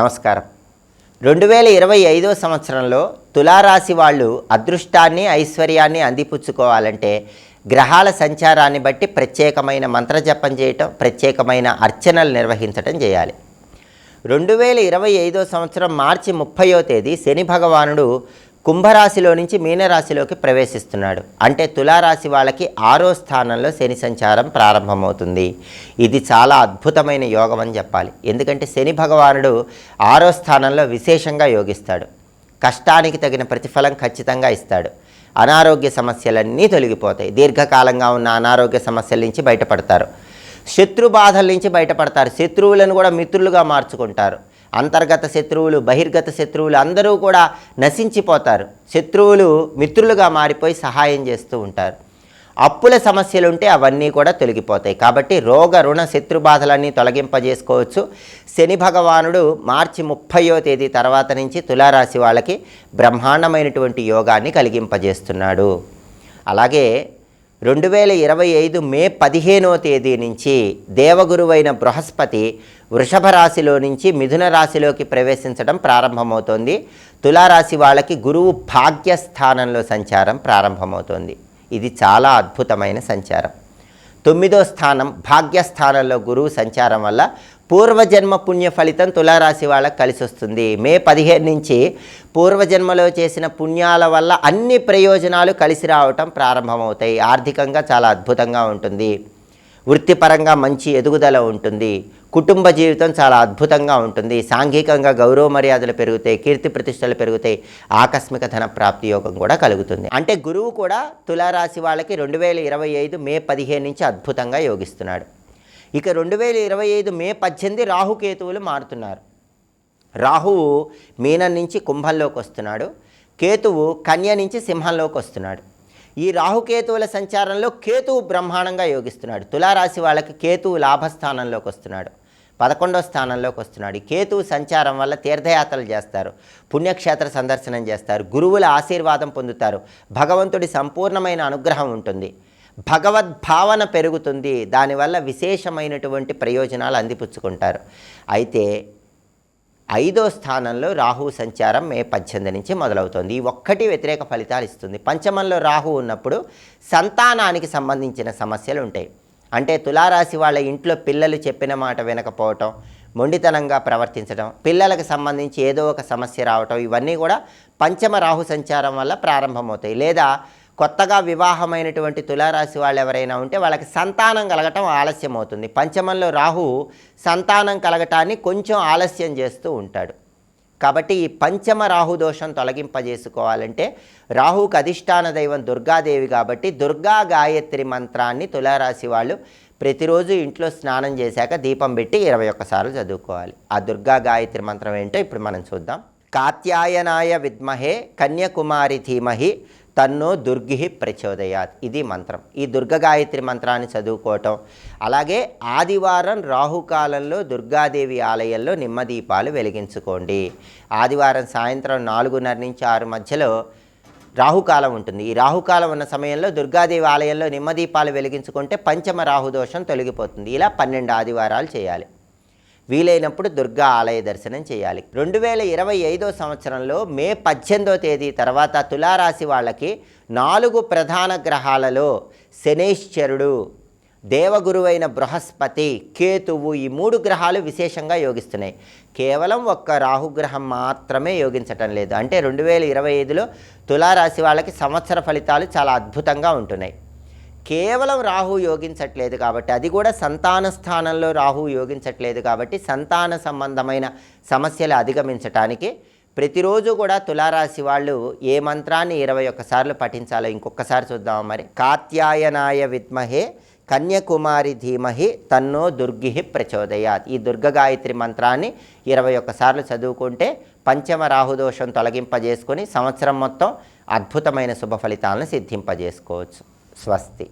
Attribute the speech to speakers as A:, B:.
A: నమస్కారం. రెండు వేల ఇరవై ఐదో సంవత్సరంలో తులారాశి వాళ్ళు అదృష్టాన్ని ఐశ్వర్యాన్ని అందిపుచ్చుకోవాలంటే గ్రహాల సంచారాన్ని బట్టి ప్రత్యేకమైన మంత్రజపం చేయటం ప్రత్యేకమైన అర్చనలు నిర్వహించటం చేయాలి. రెండు వేల ఇరవై ఐదో సంవత్సరం మార్చి ముప్పయో తేదీ శని భగవానుడు కుంభరాశిలో నుంచి మీనరాశిలోకి ప్రవేశిస్తున్నాడు. అంటే తులారాశి వాళ్ళకి ఆరో స్థానంలో శని సంచారం ప్రారంభమవుతుంది. ఇది చాలా అద్భుతమైన యోగం అని చెప్పాలి. ఎందుకంటే శని భగవానుడు ఆరో స్థానంలో విశేషంగా యోగిస్తాడు. కష్టానికి తగిన ప్రతిఫలం ఖచ్చితంగా ఇస్తాడు. అనారోగ్య సమస్యలన్నీ తొలగిపోతాయి. దీర్ఘకాలంగా ఉన్న అనారోగ్య సమస్యల నుంచి బయటపడతారు. శత్రు బాధల నుంచి బయటపడతారు. శత్రువులను కూడా మిత్రులుగా మార్చుకుంటారు. అంతర్గత శత్రువులు బహిర్గత శత్రువులు అందరూ కూడా నశించిపోతారు. శత్రువులు మిత్రులుగా మారిపోయి సహాయం చేస్తూ ఉంటారు. అప్పుల సమస్యలు ఉంటే అవన్నీ కూడా తొలగిపోతాయి. కాబట్టి రోగ రుణ శత్రు బాధలన్నీ తొలగింపజేసుకోవచ్చు. శని భగవానుడు మార్చి ముప్పయో తేదీ తర్వాత నుంచి తులారాశి వాళ్ళకి బ్రహ్మాండమైనటువంటి యోగాన్ని కలిగింపజేస్తున్నాడు. అలాగే రెండు వేల ఇరవై ఐదు మే పదిహేనో తేదీ నుంచి దేవగురువైన బృహస్పతి వృషభ రాశిలో నుంచి మిథున రాశిలోకి ప్రవేశించడం ప్రారంభమవుతోంది. తులారాశి వాళ్ళకి గురువు భాగ్యస్థానంలో సంచారం ప్రారంభమవుతోంది. ఇది చాలా అద్భుతమైన సంచారం. తొమ్మిదో స్థానం భాగ్యస్థానంలో గురువు సంచారం వల్ల పూర్వజన్మ పుణ్య ఫలితం తులారాశి వాళ్ళకి కలిసి వస్తుంది. మే పదిహేను నుంచి పూర్వజన్మలో చేసిన పుణ్యాల వల్ల అన్ని ప్రయోజనాలు కలిసి రావటం ప్రారంభమవుతాయి. ఆర్థికంగా చాలా అద్భుతంగా ఉంటుంది. వృత్తిపరంగా మంచి ఎదుగుదల ఉంటుంది. కుటుంబ జీవితం చాలా అద్భుతంగా ఉంటుంది. సాంఘికంగా గౌరవ మర్యాదలు పెరుగుతాయి. కీర్తి ప్రతిష్టలు పెరుగుతాయి. ఆకస్మిక ధన ప్రాప్తి యోగం కూడా కలుగుతుంది. అంటే గురువు కూడా తులారాశి వాళ్ళకి రెండు వేల ఇరవై ఐదు మే పదిహేను నుంచి అద్భుతంగా యోగిస్తున్నాడు. ఇక రెండు వేల ఇరవై ఐదు మే పద్దెనిమిది రాహుకేతువులు మారుతున్నారు. రాహువు మీనం నుంచి కుంభంలోకి వస్తున్నాడు. కేతువు కన్య నుంచి సింహంలోకి వస్తున్నాడు. ఈ రాహుకేతువుల సంచారంలో కేతువు బ్రహ్మాండంగా యోగిస్తున్నాడు. తులారాశి వాళ్ళకి కేతువు లాభస్థానంలోకి వస్తున్నాడు. పదకొండో స్థానంలోకి వస్తున్నాడు. ఈ కేతువు సంచారం వల్ల తీర్థయాత్రలు చేస్తారు. పుణ్యక్షేత్ర సందర్శనం చేస్తారు. గురువుల ఆశీర్వాదం పొందుతారు. భగవంతుడి సంపూర్ణమైన అనుగ్రహం ఉంటుంది. భగవద్భావన పెరుగుతుంది. దానివల్ల విశేషమైనటువంటి ప్రయోజనాలు అందిపుచ్చుకుంటారు. అయితే ఐదో స్థానంలో రాహు సంచారం మే పద్దెనిమిది నుంచి మొదలవుతుంది. ఈ ఒక్కటి వ్యతిరేక ఫలితాలు ఇస్తుంది. పంచమంలో రాహు ఉన్నప్పుడు సంతానానికి సంబంధించిన సమస్యలు ఉంటాయి. అంటే తులారాశి వాళ్ళ ఇంట్లో పిల్లలు చెప్పిన మాట వినకపోవటం మొండితనంగా ప్రవర్తించడం పిల్లలకు సంబంధించి ఏదో ఒక సమస్య రావటం ఇవన్నీ కూడా పంచమ రాహు సంచారం వల్ల ప్రారంభమవుతాయి. లేదా కొత్తగా వివాహమైనటువంటి తులారాశి వాళ్ళు ఎవరైనా ఉంటే వాళ్ళకి సంతానం కలగటం ఆలస్యం అవుతుంది పంచమంలో రాహు సంతానం కలగటాన్ని కొంచెం ఆలస్యం చేస్తూ ఉంటాడు. కాబట్టి ఈ పంచమ రాహు దోషం తొలగింపజేసుకోవాలంటే రాహుకు అధిష్టాన దైవం దుర్గాదేవి కాబట్టి దుర్గా గాయత్రి మంత్రాన్ని తులారాశి వాళ్ళు ప్రతిరోజు ఇంట్లో స్నానం చేశాక దీపం పెట్టి ఇరవై ఒక్కసార్లు చదువుకోవాలి. ఆ దుర్గా గాయత్రి మంత్రం ఏంటో ఇప్పుడు మనం చూద్దాం. కాత్యాయనాయ విద్మహే కన్యకుమారి ధీమహి తన్నో దుర్గి ప్రచోదయాత్. ఇది మంత్రం. ఈ దుర్గ గాయత్రి మంత్రాన్ని చదువుకోవటం అలాగే ఆదివారం రాహుకాలంలో దుర్గాదేవి ఆలయంలో నిమ్మదీపాలు వెలిగించుకోండి. ఆదివారం సాయంత్రం నాలుగున్నర నుంచి ఆరు మధ్యలో రాహుకాలం ఉంటుంది. ఈ రాహుకాలం ఉన్న సమయంలో దుర్గాదేవి ఆలయంలో నిమ్మదీపాలు వెలిగించుకుంటే పంచమ రాహుదోషం తొలగిపోతుంది. ఇలా పన్నెండు ఆదివారాలు చేయాలి. వీలైనప్పుడు దుర్గా ఆలయ దర్శనం చేయాలి. రెండు వేల ఇరవై ఐదో సంవత్సరంలో మే పద్దెనిమిదో తేదీ తర్వాత తులారాశి వాళ్ళకి నాలుగు ప్రధాన గ్రహాలలో శనేశ్వరుడు దేవగురువైన బృహస్పతి కేతువు ఈ మూడు గ్రహాలు విశేషంగా యోగిస్తున్నాయి. కేవలం ఒక్క రాహుగ్రహం మాత్రమే యోగించటం లేదు. అంటే రెండు వేల ఇరవై ఐదులో తులారాశి వాళ్ళకి సంవత్సర ఫలితాలు చాలా అద్భుతంగా ఉంటున్నాయి. కేవలం రాహు యోగించట్లేదు కాబట్టి అది కూడా సంతాన స్థానంలో రాహు యోగించట్లేదు కాబట్టి సంతాన సంబంధమైన సమస్యలు అధిగమించటానికి ప్రతిరోజు కూడా తులారాశి వాళ్ళు ఏ మంత్రాన్ని ఇరవై ఒక్కసార్లు పఠించాలో ఇంకొకసారి చూద్దాం మరి. కాత్యాయనాయ విద్మహే కన్యకుమారి ధీమహి తన్నో దుర్గి ప్రచోదయాత్. ఈ దుర్గగాయత్రి మంత్రాన్ని ఇరవై ఒక్కసార్లు చదువుకుంటే పంచమ రాహుదోషం తొలగింపజేసుకొని సంవత్సరం మొత్తం అద్భుతమైన శుభ ఫలితాలను సిద్ధింపజేసుకోవచ్చు. స్వస్తి.